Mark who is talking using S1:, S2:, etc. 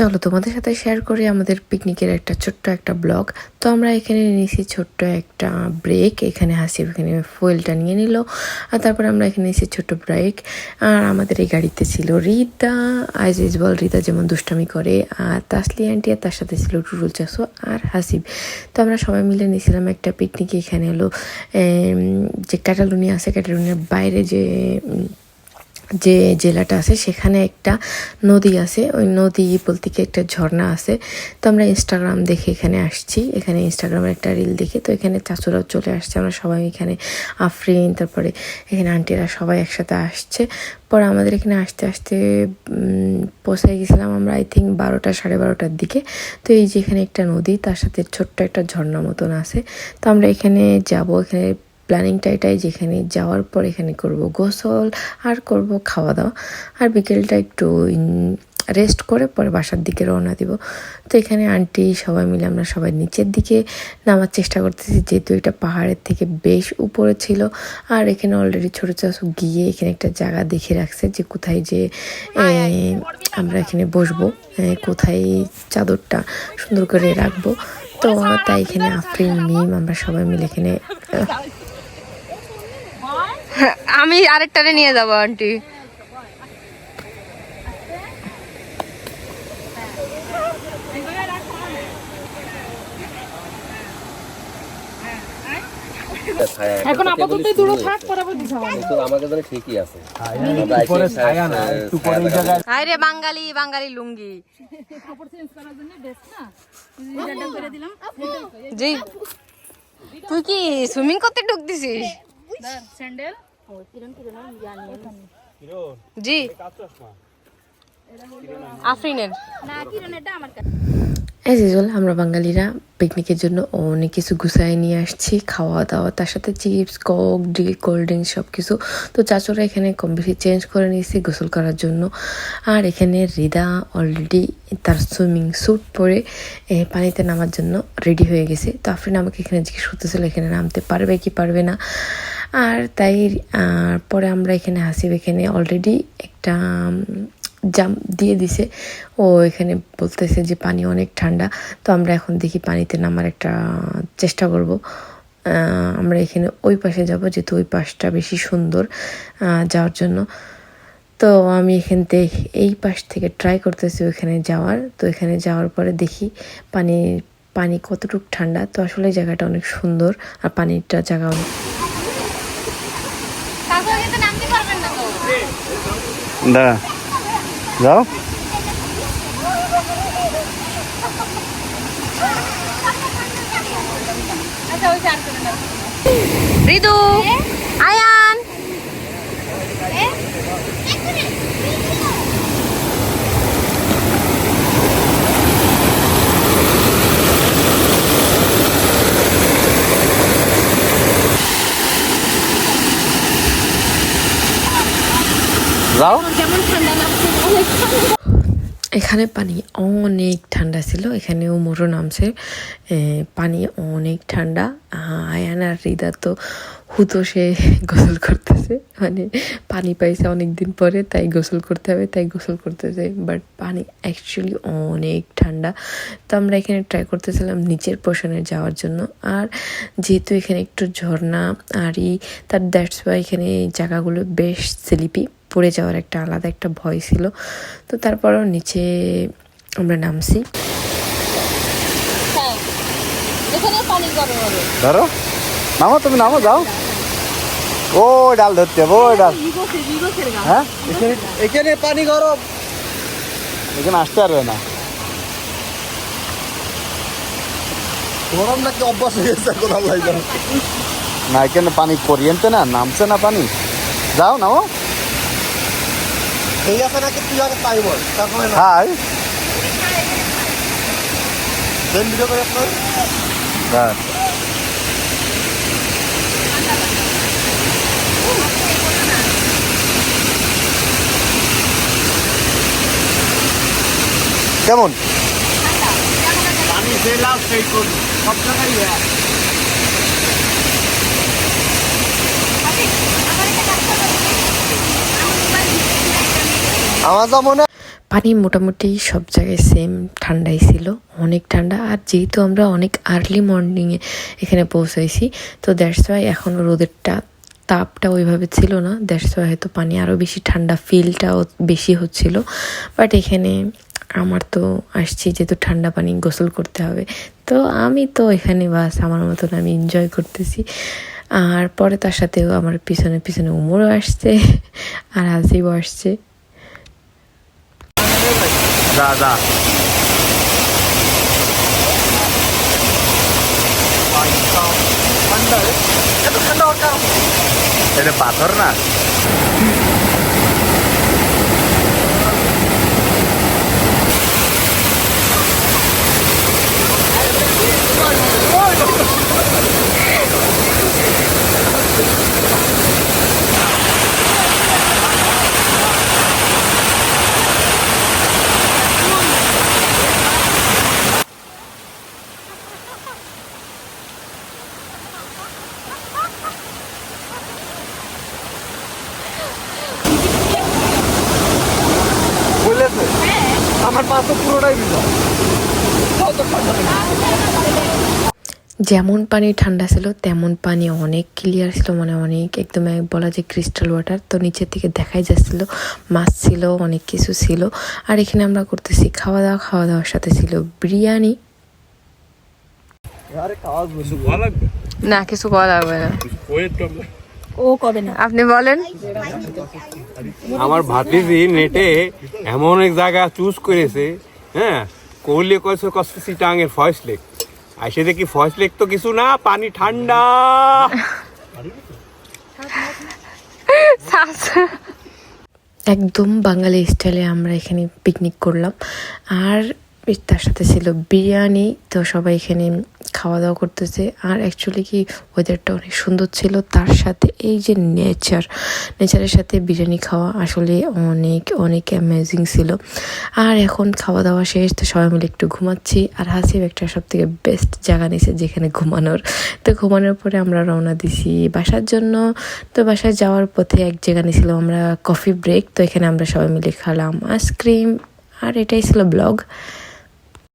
S1: চলো তোমাদের সাথে শেয়ার করি আমাদের পিকনিকের একটা ছোট্ট একটা ব্লগ তো আমরা এখানে নিয়েছি ছোট্ট একটা ব্রেক এখানে হাসিব এখানে ফুয়েলটা নিয়ে নিল। আর তারপরে আমরা এখানে নিয়েছি ছোট্ট ব্রেক আর আমাদের এই গাড়িতে ছিল রিতা। ইজ বল রিতা যেমন দুষ্টামি করে, আর তাসলি আন্টি আর তার সাথে ছিল টুরুল চাষো আর হাসিব তো আমরা সবাই মিলে নিয়েছিলাম একটা পিকনিকে এখানে হলো যে ক্যাটালুনি আছে ক্যাটালুনিয়ার বাইরে যে যে জেলাটা আছে, সেখানে একটা নদী আছে। ওই নদী বলতে কি একটা ঝর্ণা আছে। তো আমরা ইনস্টাগ্রাম দেখে এখানে আসছি। এখানে ইনস্টাগ্রামের একটা রিল দেখে তো এখানে চাচুরাও চলে আসছে। আমরা সবাই এখানে আফরিন, তারপরে এখানে আন্টিরা সবাই একসাথে আসছে। পরে আমাদের এখানে আসতে আসতে পৌঁছে গেছিলাম আমরা আই থিঙ্ক বারোটা, সাড়ে বারোটার দিকে। তো এই যে এখানে একটা নদী, তার সাথে ছোট্ট একটা ঝর্ণা মতন আছে। তো আমরা এখানে যাব। এখানে প্ল্যানিংটা এটাই যেখানে যাওয়ার পর এখানে করব গোসল আর করব খাওয়া দাওয়া আর বিকেলটা একটু রেস্ট করে পরে বাসার দিকে রওনা দিব তো এখানে আন্টি সবাই মিলে আমরা সবাই নিচের দিকে নামার চেষ্টা করতেছি যেহেতু এটা পাহাড়ের থেকে বেশ উপরে ছিল আর এখানে অলরেডি ছোটো চাষু গিয়ে এখানে একটা জায়গা দেখে রাখছে যে কোথায় যে আমরা এখানে বসবো কোথায় চাদরটা সুন্দর করে রাখব তো তাই এখানে আফরিন মিম আমরা সবাই মিলে এখানে
S2: আমি আরেকটারে নিয়ে যাব আন্টি।
S3: এখন আপাতত দূরে থাক
S4: কিন্তু আমাকে ধরে ঠিকই আছে।
S5: উপরে ছায়া না একটু পরে ওই জায়গায়
S2: বাঙালি বাঙালি লুঙ্গি
S3: কাপড় চেঞ্জ করার জন্য বেস্ট না রিজাল্টটা করে দিলাম
S2: জি। তুই কি সুইমিং করতে ঢুক দিছিস
S3: স্যান্ডেল।
S2: জি। আফরিনের।
S3: না কিরণেরটা আমার কাছে।
S1: অ্যাজ ইউজুয়াল আমরা বাঙালিরা পিকনিকের জন্য অনেক কিছু গুছাই নিয়ে আসছি খাওয়া দাওয়া তার সাথে চিপস কক ড্রিল কোল্ড ড্রিঙ্কস সব কিছু তো চাচুরা এখানে কম বেশি চেঞ্জ করে নিয়েছি গোসল করার জন্য। আর এখানে রিদা অলরেডি তার সুইমিং স্যুট পরে পানিতে নামার জন্য রেডি হয়ে গেছে। তো আফরিন আমাকে এখানে জিজ্ঞেস করতেছিল এখানে নামতে পারবে কি পারবে না? আর তাই পরে আমরা এখানে হাসিব, এখানে অলরেডি একটা জাম দিয়ে দিছে। ও এখানে বলতেছে যে পানি অনেক ঠান্ডা, তো আমরা এখন দেখি পানিতে নামার একটা চেষ্টা করব। আমরা এখানে ওই পাশে যাব, যেহেতু ওই পাশটা বেশি সুন্দর যাওয়ার জন্য। তো আমি এখান থেকে এই পাশ থেকে ট্রাই করতেছি ওইখানে যাওয়ার। তো এখানে যাওয়ার পরে দেখি পানি পানি কতটুকু ঠান্ডা। তো আসলে জায়গাটা অনেক সুন্দর, আর পানিটা জায়গা অনেক
S5: দাঁড়া যাও
S2: রিদু আয়ান
S5: যাও
S1: এখানে পানি অনেক ঠান্ডা ছিল, এখানেও মোটর নামছে। পানি অনেক ঠান্ডা। আয়ান আর রিদা তো হুতো সে গোসল করতেছে। মানে পানি পাইছে অনেক দিন পরে, তাই গোসল করতে হবে, তাই গোসল করতেছে। বাট পানি অ্যাকচুয়ালি অনেক ঠান্ডা। তো আমরা এখানে ট্রাই করতেছিলাম নিচের পোর্শনে যাওয়ার জন্য। আর যেহেতু এখানে একটু ঝর্ণা, আরই, তার দ্যাটস ওয়াই এখানে জায়গাগুলো বেশ স্লিপি। পড়ে যাওয়ার একটা আলাদা একটা ভয় ছিল। তো তারপরও নিচে আমরা নামছি।
S5: ধরো। নামো তুমি নামো যাও। ও ডাল ধরতে ও ডাল। হ্যাঁ? এখানে এখানে পানি গরম। এখানে আসতে পারবে না।
S6: গরম নাকি অভ্যাস হয়ে গেছে জানে।
S5: না এখানে পানি পরিয়েন্তে না নামছে না পানি। যাও নামো।
S6: আছে নাকি তুই আগে তাই বল? তারপরে না।
S5: হাই।
S6: দেন ভিডিও করে আপনার।
S5: হ্যাঁ কেমন?
S6: আমি লাভ সেই করি সব জায়গায়
S1: পানি মোটামুটি সব জায়গায় সেম ঠান্ডাই ছিল, অনেক ঠান্ডা। আর যেহেতু আমরা অনেক আর্লি মর্নিংয়ে এখানে পৌঁছাইছি, তো দ্যাটস ওয়াই এখনও রোদেরটা, তাপটা ওইভাবে ছিল না। দ্যাটস ওয়াই হয়তো পানি আরও বেশি ঠান্ডা ফিলটাও বেশি হচ্ছিল। বাট এখানে আমার তো আসছি যেহেতু ঠান্ডা পানি গোসল করতে হবে। তো আমি তো এখানে বাস, আমার মতন আমি এনজয় করতেছি। আর পরে তার সাথেও আমার পিছনে পিছনে উমরও আসছে, আর হাসিবও আসছে।
S5: যা যা। এটা পাথর না? আমার পা তো পুরোটাই ভিজা
S1: যেমন পানি ঠান্ডা ছিল তেমন পানি অনেক ক্লিয়ার ছিল মানে অনেক একদম এক বলা যে ক্রিস্টাল ওয়াটার তো নিচের থেকে দেখাই যাচ্ছিল মাছ ছিল অনেক কিছু ছিল। আর এখানে আমরা করতেছি খাওয়া দাওয়া খাওয়া দাওয়ার সাথে ছিল বিরিয়ানি।
S5: খাওয়া
S2: না কিছু করা লাগবে না।
S3: ও কবে না
S2: আপনি বলেন।
S6: আমার ভাতিজি নেটে এমন এক জায়গা চুজ করেছে হ্যাঁ? কোহলি কয়েছে কষ্ট সিটাঙের ফয়েস লেক আসে দেখি ফয়েস লেক তো কিছু না পানি ঠান্ডা।
S1: একদম বাঙালি স্টাইলে আমরা এখানে পিকনিক করলাম। আর তার সাথে ছিল বিরিয়ানি, তো সবাই এখানে খাওয়া দাওয়া করতেছে। আর অ্যাকচুয়ালি কি ওয়েদারটা অনেক সুন্দর ছিল। তার সাথে এই যে নেচার নেচারের সাথে বিরিয়ানি খাওয়া আসলে অনেক অনেক অ্যামেজিং ছিল। আর এখন খাওয়া দাওয়া শেষ, তো সবাই মিলে একটু ঘুমাচ্ছি। আর হাসিব একটা সব থেকে বেস্ট জায়গা নিয়েছে যেখানে ঘুমানোর। তো ঘুমানোর পরে আমরা রওনা দিছি বাসার জন্য। তো বাসায় যাওয়ার পথে এক জায়গা নিয়েছিলাম আমরা কফি ব্রেক তো এখানে আমরা সবাই মিলে খেলাম আইসক্রিম আর এটাই ছিল ব্লগ